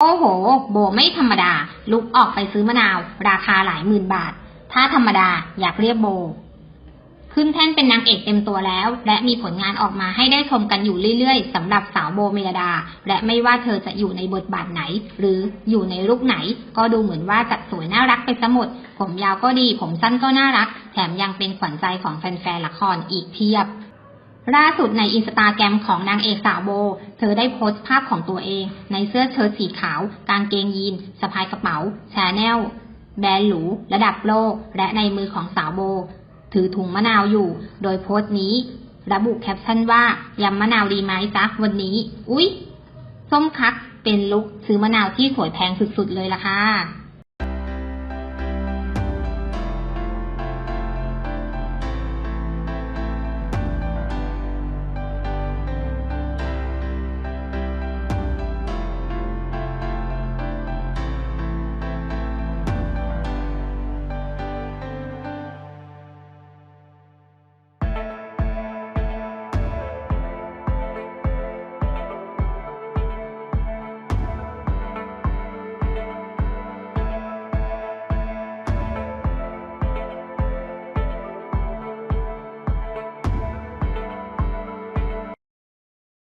โอ้โห โบไม่ธรรมดา ลุกออกไปซื้อมะนาว ราคาหลายหมื่นบาท ถ้าธรรมดาอยากเรียกโบ ขึ้นแท่นเป็นนางเอกเต็มตัวแล้ว และมีผลงานออกมาให้ได้ชมกันอยู่เรื่อยๆสำหรับสาวโบเมลดา และไม่ว่าเธอจะอยู่ในบทบาทไหน หรืออยู่ในลุกไหน ก็ดูเหมือนว่าจะสวยน่ารักไปซะหมดผมยาวก็ดี ผมสั้นก็น่ารัก แถมยังเป็นขวัญใจของแฟนๆละครอีกเพียบ ล่าสุดในอินสตาแกรมของนางเอกสาวโบ เธอได้โพสต์ภาพของตัวเอง ในเสื้อเชิ้ตสีขาว กางเกงยีนสะพายกระเป๋าชาแนล แบรนด์หรู ระดับโลก และในมือของสาวโบ ถือถุงมะนาวอยู่ โดยโพสต์นี้ ระบุแคปชั่นว่ายำมะนาวดีไหมจ๊ะวันนี้ อุ๊ย ส้มคักเป็นลุกซื้อมะนาวที่สวยแพงสุดๆเลยล่ะค่ะ